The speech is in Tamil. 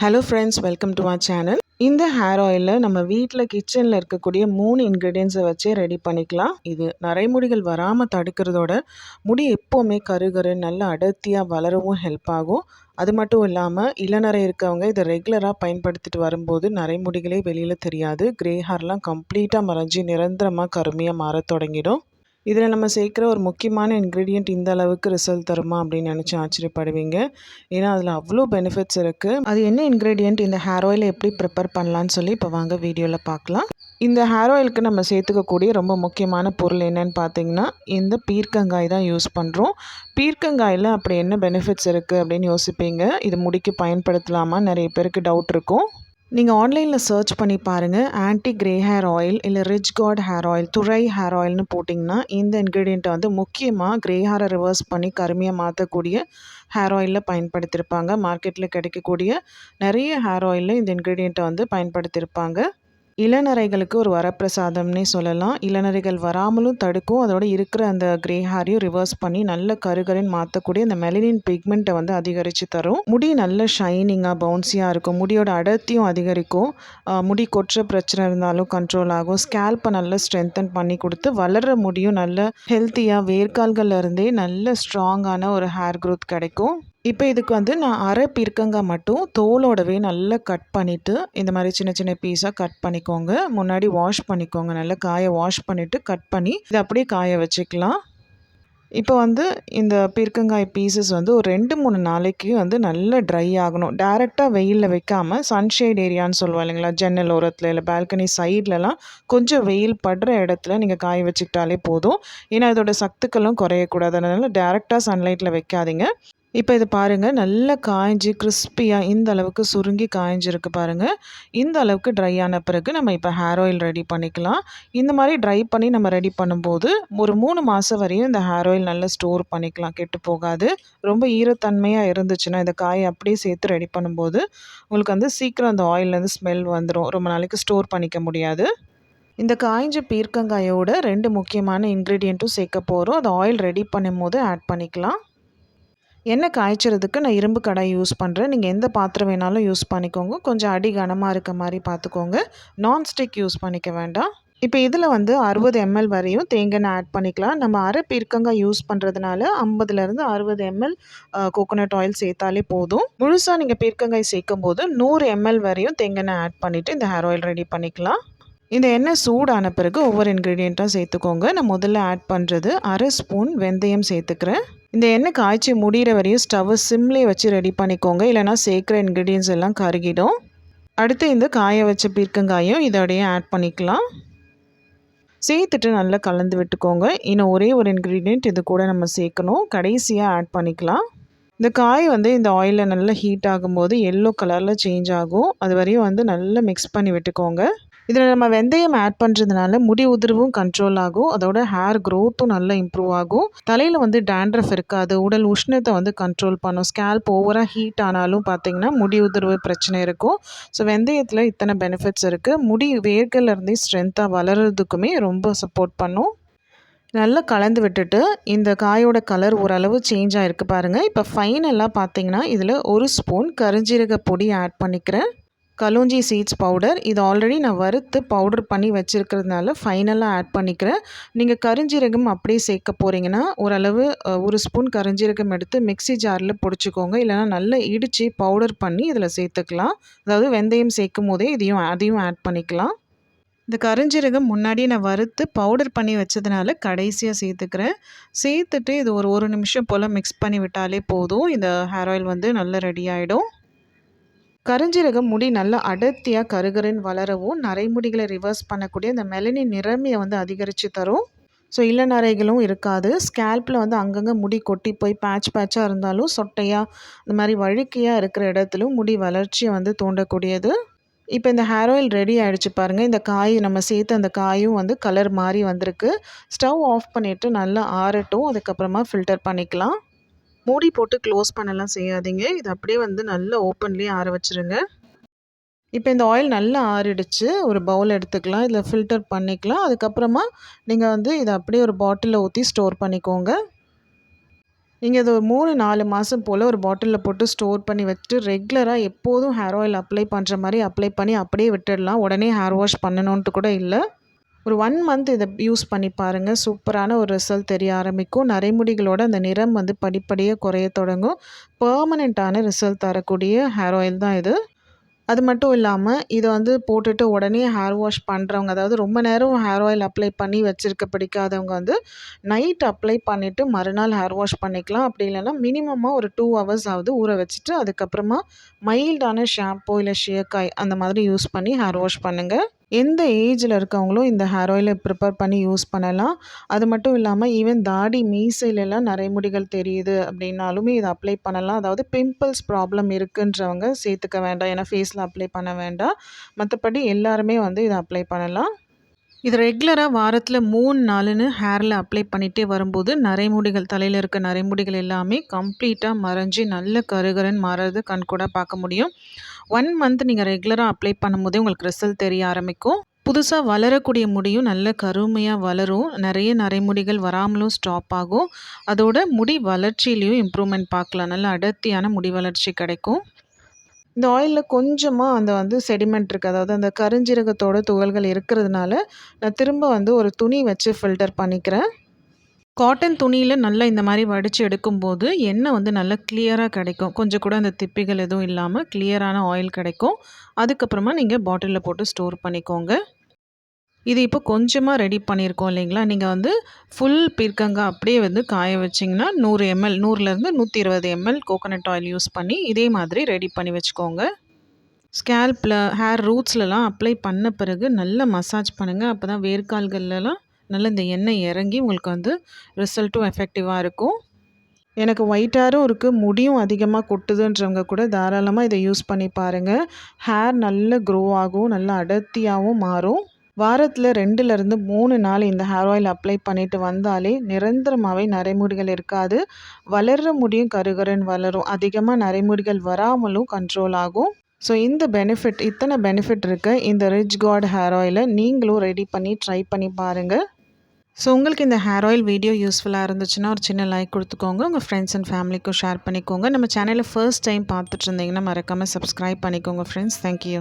Hello friends welcome to my channel இந்த ஹேர் ஆயிலில் நம்ம வீட்டில் கிச்சனில் இருக்கக்கூடிய மூணு இன்க்ரீடியன்ஸை வச்சே ரெடி பண்ணிக்கலாம். இது நரைமுடிகள் வராமல் தடுக்கிறதோட முடி எப்போவுமே கருகரு நல்ல அடர்த்தியாக வளரவும் ஹெல்ப் ஆகும். அது மட்டும் இல்லாமல் இளநரை இருக்கவங்க இதை ரெகுலராக பயன்படுத்திட்டு வரும்போது நரைமுடிகளே வெளியில் தெரியாது. கிரே ஹேர்லாம் கம்ப்ளீட்டாக மறைஞ்சி நிரந்தரமாக கருமையாக மாற தொடங்கிடும். இதில் நம்ம சேர்க்குற ஒரு முக்கியமான இன்க்ரீடியண்ட் இந்த அளவுக்கு ரிசல்ட் தருமா அப்படின்னு நினச்சி ஆச்சரியப்படுவீங்க. ஏன்னா அதில் அவ்வளோ பெனிஃபிட்ஸ் இருக்குது அது என்ன இன்க்ரீடியண்ட் இந்த ஹேர் ஆயில் எப்படி ப்ரிப்பேர் பண்ணலான்னு சொல்லி இப்போ வாங்க வீடியோவில் பார்க்கலாம். இந்த ஹேர் ஆயிலுக்கு நம்ம சேர்த்துக்கக்கூடிய ரொம்ப முக்கியமான பொருள் என்னன்னு பார்த்தீங்கன்னா இந்த பீர்க்கங்காய் தான் யூஸ் பண்ணுறோம் பீர்க்கங்காயில் அப்படி என்ன பெனிஃபிட்ஸ் இருக்குது அப்படின்னு யோசிப்பீங்க. இது முடிக்கு பயன்படுத்தலாமா? நிறைய பேருக்கு டவுட் இருக்கும். நீங்கள் ஆன்லைனில் சர்ச் பண்ணி பாருங்கள் ஆன்டி கிரே ஹேர் ஆயில் இல்லை ரிச் காட் ஹேர் ஆயில் துறை ஹேர் ஆயில்னு போட்டிங்கன்னா இந்த இன்க்ரீடியண்ட்டை வந்து முக்கியமாக கிரே ஹேரை ரிவர்ஸ் பண்ணி கருமையாக மாற்றக்கூடிய ஹேர் ஆயிலில் பயன்படுத்தியிருப்பாங்க மார்க்கெட்டில் கிடைக்கக்கூடிய நிறைய ஹேர் ஆயிலில் இந்த இன்க்ரீடியண்ட்டை வந்து பயன்படுத்தியிருப்பாங்க இளநரைகளுக்கு ஒரு வரப்பிரசாதம்னே சொல்லலாம். இளநரைகள் வராமலும் தடுக்கும். அதோட இருக்கிற அந்த கிரே ஹேரையும் ரிவர்ஸ் பண்ணி நல்ல கருகரின் மாற்றக்கூடிய அந்த மெலனின் பிக்மெண்ட்டை வந்து அதிகரித்து தரும். முடி நல்ல ஷைனிங்காக பவுன்சியாக இருக்கும். முடியோட அடர்த்தியும் அதிகரிக்கும். முடி கொற்ற பிரச்சனை இருந்தாலும் கண்ட்ரோல் ஆகும். ஸ்கேல்ப்பை நல்ல ஸ்ட்ரென்தன் பண்ணி கொடுத்து வளர்கிற முடியும். நல்ல ஹெல்த்தியாக வேர்க்கால்கள்ல இருந்தே நல்ல ஸ்ட்ராங்கான ஒரு ஹேர் க்ரோத் கிடைக்கும். இப்போ இதுக்கு வந்து நான் அரை பீர்க்கங்காய் மட்டும் தோலோடவே நல்லா கட் பண்ணிவிட்டு இந்த மாதிரி சின்ன சின்ன பீஸாக கட் பண்ணிக்கோங்க. முன்னாடி வாஷ் பண்ணிக்கோங்க. நல்லா காய வாஷ் பண்ணிவிட்டு கட் பண்ணி இதை அப்படியே காய வச்சுக்கலாம். இப்போ வந்து இந்த பீர்க்கங்காய் பீசஸ் வந்து ஒரு ரெண்டு மூணு நாளைக்கு வந்து நல்லா ட்ரை ஆகணும். டேரெக்டாக வெயிலில் வைக்காமல் சன்ஷேட் ஏரியான்னு சொல்லுவோம் இல்லைங்களா? ஜன்னல் ஓரத்தில் இல்லை பால்கனி சைட்லலாம் கொஞ்சம் வெயில் படுற இடத்துல நீங்கள் காய வச்சுக்கிட்டாலே போதும். ஏன்னா இதோட சத்துக்களும் குறையக்கூடாது. அதனால் டேரெக்டாக சன்லைட்டில் வைக்காதீங்க. இப்போ இது பாருங்கள் நல்லா காய்ஞ்சி கிறிஸ்பியாக இந்த அளவுக்கு சுருங்கி காய்ஞ்சிருக்கு பாருங்கள் இந்த அளவுக்கு ட்ரை ஆன பிறகு நம்ம இப்போ ஹேர் ஆயில் ரெடி பண்ணிக்கலாம். இந்த மாதிரி ட்ரை பண்ணி நம்ம ரெடி பண்ணும்போது ஒரு மூணு மாதம் வரையும் இந்த ஹேர் ஆயில் நல்லா ஸ்டோர் பண்ணிக்கலாம். கெட்டு போகாது. ரொம்ப ஈரத்தன்மையாக இருந்துச்சுன்னா இந்த காயை அப்படியே சேர்த்து ரெடி பண்ணும்போது உங்களுக்கு வந்து சீக்கிரம் அந்த ஆயிலேருந்து ஸ்மெல் வந்துடும் ரொம்ப நாளைக்கு ஸ்டோர் பண்ணிக்க முடியாது. இந்த காய்ஞ்ச பீர்க்கங்காயோட ரெண்டு முக்கியமான இன்க்ரீடியண்ட்டும் சேர்க்க போகிறோம் அதை ஆயில் ரெடி பண்ணும் போது ஆட் பண்ணிக்கலாம். எண்ணெய் காய்ச்சறதுக்கு நான் இரும்பு கடாய் யூஸ் பண்ணுறேன் நீங்கள் எந்த பாத்திரம் வேணாலும் யூஸ் பண்ணிக்கோங்க. கொஞ்சம் அடி கனமாக இருக்க மாதிரி பார்த்துக்கோங்க நான்ஸ்டிக் யூஸ் பண்ணிக்க வேண்டாம். இப்போ இதில் வந்து அறுபது எம்எல் வரையும் தேங்காய் ஆட் பண்ணிக்கலாம். நம்ம அரை பீர்க்கங்காய் யூஸ் பண்ணுறதுனால ஐம்பதுலேருந்து அறுபது எம்எல் கோகோனட் ஆயில் சேர்த்தாலே போதும். முழுசாக நீங்கள் பீர்க்கங்காய் சேர்க்கும் போது நூறு எம்எல் வரையும் தேங்காய் ஆட் பண்ணிவிட்டு இந்த ஹேர் ஆயில் ரெடி பண்ணிக்கலாம். இந்த எண்ணெய் சூடான பிறகு ஒவ்வொரு இன்க்ரீடியண்ட்டாக சேர்த்துக்கோங்க. நான் முதல்ல ஆட் பண்ணுறது அரை ஸ்பூன் வெந்தயம் சேர்த்துக்கிறேன். இந்த எண்ணெய் காய்ச்சி முடிகிற வரையும் ஸ்டவ்வை சிம்லே வச்சு ரெடி பண்ணிக்கோங்க. இல்லைனா சேர்க்குற இன்க்ரீடியன்ஸ் எல்லாம் கருகிடும். அடுத்து இந்த காய வச்ச பீர்க்கங்காயும் இதோடையே ஆட் பண்ணிக்கலாம். சேர்த்துட்டு நல்லா கலந்து விட்டுக்கோங்க. இன்னும் ஒரே ஒரு இன்க்ரீடியண்ட் இது கூட நம்ம சேர்க்கணும். கடைசியாக ஆட் பண்ணிக்கலாம். இந்த காய் வந்து இந்த ஆயிலில் நல்லா ஹீட் ஆகும்போது எல்லோ கலரில் சேஞ்ச் ஆகும். அது வரையும் வந்து நல்லா மிக்ஸ் பண்ணி விட்டுக்கோங்க. இதில் நம்ம வெந்தயம் ஆட் பண்ணுறதுனால முடி உதிர்வும் கண்ட்ரோல் ஆகும். அதோட ஹேர் க்ரோத்தும் நல்லா இம்ப்ரூவ் ஆகும். தலையில் வந்து டேண்ட்ரஃப் இருக்காது. உடல் உஷ்ணத்தை வந்து கண்ட்ரோல் பண்ணும். ஸ்கேல்ப் ஓவராக ஹீட் ஆனாலும் பார்த்திங்கன்னா முடி உதிர்வு பிரச்சனை இருக்கும். ஸோ வெந்தயத்தில் இத்தனை பெனிஃபிட்ஸ் இருக்குது முடி வேர்கள்லேருந்தே ஸ்ட்ரென்த்தாக வளர்கிறதுக்குமே ரொம்ப சப்போர்ட் பண்ணும். நல்லா கலந்து விட்டுட்டு இந்த காயோட கலர் ஓரளவு சேஞ்ச் ஆகிருக்கு பாருங்கள் இப்போ ஃபைனலாக பார்த்தீங்கன்னா இதில் ஒரு ஸ்பூன் கருஞ்சீரக பொடி ஆட் பண்ணிக்கிறேன். Kalonji seeds powder. இது ஆல்ரெடி நான் வறுத்து பவுடர் பண்ணி வச்சுருக்கிறதுனால ஃபைனலாக ஆட் பண்ணிக்கிறேன். நீங்கள் கருஞ்சீரகம் அப்படியே சேர்க்க போகிறீங்கன்னா ஓரளவு ஒரு ஸ்பூன் கருஞ்சீரகம் எடுத்து மிக்சி ஜாரில் பிடிச்சிக்கோங்க. இல்லைனா நல்லா இடித்து பவுடர் பண்ணி இதில் சேர்த்துக்கலாம். அதாவது வெந்தயம் சேர்க்கும் போதே இதையும் அதையும் ஆட் பண்ணிக்கலாம். இந்த கருஞ்சீரகம் முன்னாடியே நான் வறுத்து பவுடர் பண்ணி வச்சதுனால கடைசியாக சேர்த்துக்கிறேன். சேர்த்துட்டு இது ஒரு ஒரு நிமிஷம் போல் மிக்ஸ் பண்ணி விட்டாலே போதும். இந்த ஹேர் ஆயில் வந்து நல்லா ரெடி ஆகிடும் கருஞ்சீரகம் முடி நல்லா அடர்த்தியாக கருகருன்னு வளரவும் நரைமுடிகளை ரிவர்ஸ் பண்ணக்கூடிய இந்த மெலனின் நிறமையை வந்து அதிகரித்து தரும். ஸோ இளநரைகளும் நரைகளும் இருக்காது. ஸ்கேல்பில் வந்து அங்கங்கே முடி கொட்டி போய் பேட்ச் பேட்சாக இருந்தாலும் சொட்டையாக இந்த மாதிரி வழுக்கையாக இருக்கிற இடத்துலும் முடி வளர்ச்சியை வந்து தூண்டக்கூடியது. இப்போ இந்த ஹேர் ஆயில் ரெடி ஆகிடுச்சு பாருங்கள் இந்த காய் நம்ம சேர்த்து அந்த காயும் வந்து கலர் மாறி வந்திருக்கு. ஸ்டவ் ஆஃப் பண்ணிவிட்டு நல்லா ஆறட்டும். அதுக்கப்புறமா ஃபில்டர் பண்ணிக்கலாம். மூடி போட்டு க்ளோஸ் பண்ணலாம் செய்யாதீங்க. இது அப்படியே வந்து நல்லா ஓப்பன்லேயே ஆற வச்சுருங்க. இப்போ இந்த ஆயில் நல்லா ஆறிடுச்சு. ஒரு பவுல் எடுத்துக்கலாம். இதில் ஃபில்டர் பண்ணிக்கலாம். அதுக்கப்புறமா நீங்கள் வந்து இதை அப்படியே ஒரு பாட்டிலில் ஊற்றி ஸ்டோர் பண்ணிக்கோங்க. நீங்கள் இது ஒரு மூணு நாலு மாதம் போல் ஒரு பாட்டிலில் போட்டு ஸ்டோர் பண்ணி வச்சுட்டு ரெகுலராக எப்போதும் ஹேர் ஆயில் அப்ளை பண்ணுற மாதிரி அப்ளை பண்ணி அப்படியே விட்டுடலாம். உடனே ஹேர் வாஷ் பண்ணணுன்ட்டு கூட இல்லை. ஒரு ஒன் மந்த் இதை யூஸ் பண்ணி பாருங்கள் சூப்பரான ஒரு ரிசல்ட் தெரிய ஆரம்பிக்கும். நரைமுடிகளோட அந்த நிறம் வந்து படிப்படியாக குறைய தொடங்கும். பர்மனெண்ட்டான ரிசல்ட் தரக்கூடிய ஹேர் ஆயில் தான் இது. அது மட்டும் இல்லாமல் இதை வந்து போட்டுட்டு உடனே ஹேர் வாஷ் பண்ணுறவங்க அதாவது ரொம்ப நேரம் ஹேர் ஆயில் அப்ளை பண்ணி வச்சுருக்க பிடிக்காதவங்க வந்து நைட் அப்ளை பண்ணிவிட்டு மறுநாள் ஹேர் வாஷ் பண்ணிக்கலாம். அப்படி இல்லைன்னா மினிமமாக ஒரு டூ ஹவர்ஸ் ஆகுது ஊற வச்சுட்டு அதுக்கப்புறமா மைல்டான ஷாம்போ இல்லை ஷியக்காய் அந்த மாதிரி யூஸ் பண்ணி ஹேர் வாஷ் பண்ணுங்கள் எந்த ஏஜில் இருக்கவங்களும் இந்த ஹேர் ஆயிலை ப்ரிப்பேர் பண்ணி யூஸ் பண்ணலாம். அது மட்டும் இல்லாமல் ஈவன் தாடி மீசையிலலாம் நரைமுடிகள் தெரியுது அப்படின்னாலுமே இதை அப்ளை பண்ணலாம். அதாவது பிம்பிள்ஸ் ப்ராப்ளம் இருக்குன்றவங்க சேர்த்துக்க வேண்டாம். ஏன்னா ஃபேஸில் அப்ளை பண்ண வேண்டாம். மற்றபடி எல்லாருமே வந்து இதை அப்ளை பண்ணலாம். இது ரெகுலராக வாரத்தில் மூணு நாளுன்னு ஹேரில் அப்ளை பண்ணிகிட்டே வரும்போது நரைமுடிகள் தலையில் இருக்க நரைமுடிகள் எல்லாமே கம்ப்ளீட்டாக மறைஞ்சி நல்ல கருகரன் மாறுறது கண் கூட பார்க்க முடியும். ஒன் மந்த் நீங்கள் ரெகுலராக அப்ளை பண்ணும்போதே உங்களுக்கு ரிசல்ட் தெரிய ஆரம்பிக்கும். புதுசாக வளரக்கூடிய முடியும் நல்ல கருமையாக வளரும். நிறைய நரைமுடிகள் வராமலும் ஸ்டாப் ஆகும். அதோட முடி வளர்ச்சியிலையும் இம்ப்ரூவ்மெண்ட் பார்க்கலாம். நல்ல அடர்த்தியான முடி வளர்ச்சி கிடைக்கும். இந்த ஆயிலில் கொஞ்சமாக அந்த வந்து செடிமெண்ட் இருக்குது அதாவது அந்த கருஞ்சீரகத்தோட துகள்கள் இருக்கிறதுனால நான் திரும்ப வந்து ஒரு துணி வச்சு ஃபில்டர் பண்ணிக்கிறேன். காட்டன் துணியில் நல்லா இந்த மாதிரி வடித்து எடுக்கும்போது எண்ணெய் வந்து நல்லா கிளியராக கிடைக்கும். கொஞ்சம் கூட அந்த திப்பிகள் எதுவும் இல்லாமல் கிளியரான ஆயில் கிடைக்கும். அதுக்கப்புறமா நீங்கள் பாட்டிலில் போட்டு ஸ்டோர் பண்ணிக்கோங்க. இது இப்போ கொஞ்சமாக ரெடி பண்ணியிருக்கோம் இல்லைங்களா? நீங்கள் வந்து ஃபுல் பீர்க்கங்காய் அப்படியே வந்து காய வச்சிங்கன்னா நூறு எம்எல் நூறுலேருந்து நூற்றி இருபது எம்எல் கோகோனட் ஆயில் யூஸ் பண்ணி இதே மாதிரி ரெடி பண்ணி வச்சுக்கோங்க. ஸ்கேல்பில் ஹேர் ரூட்ஸ்லலாம் அப்ளை பண்ண பிறகு நல்லா மசாஜ் பண்ணுங்கள் அப்போ தான் வேர்க்கால்கள்லாம் நல்லா இந்த எண்ணெய் இறங்கி உங்களுக்கு வந்து ரிசல்ட்டும் எஃபெக்டிவாக இருக்கும். எனக்கு ஒயிட் ஹேரும் இருக்குது முடியும் அதிகமாக கொட்டுதுன்றவங்க கூட தாராளமாக இதை யூஸ் பண்ணி பாருங்கள் ஹேர் நல்ல க்ரோ ஆகும் நல்லா அடர்த்தியாகவும் மாறும். வாரத்தில் ரெண்டுலேருந்து மூணு நாள் இந்த ஹேர் ஆயில் அப்ளை பண்ணிட்டு வந்தாலே நிரந்தரமாகவே நரைமுடிகள் இருக்காது. வளர்கிற முடியும் கருகருன்னு வளரும். அதிகமாக நரைமுடிகள் வராமலும் கண்ட்ரோல் ஆகும். ஸோ இந்த பெனிஃபிட் இத்தனை பெனிஃபிட் இருக்குது இந்த ரிச் காட் ஹேர் ஆயிலை நீங்களும் ரெடி பண்ணி ட்ரை பண்ணி பாருங்கள் ஸோ உங்களுக்கு இந்த ஹேர் ஆயில் வீடியோ யூஸ்ஃபுல்லாக இருந்துச்சுன்னா ஒரு சின்ன லைக் கொடுத்துக்கோங்க. உங்கள் ஃப்ரெண்ட்ஸ் அண்ட் ஃபேமிலிக்கும் ஷேர் பண்ணிக்கோங்க. நம்ம சேனலில் ஃபர்ஸ்ட் டைம் பார்த்துட்டு இருந்தீங்கன்னா மறக்காமல் சப்ஸ்கிரைப் பண்ணிக்கோங்க ஃப்ரெண்ட்ஸ் தேங்க்யூ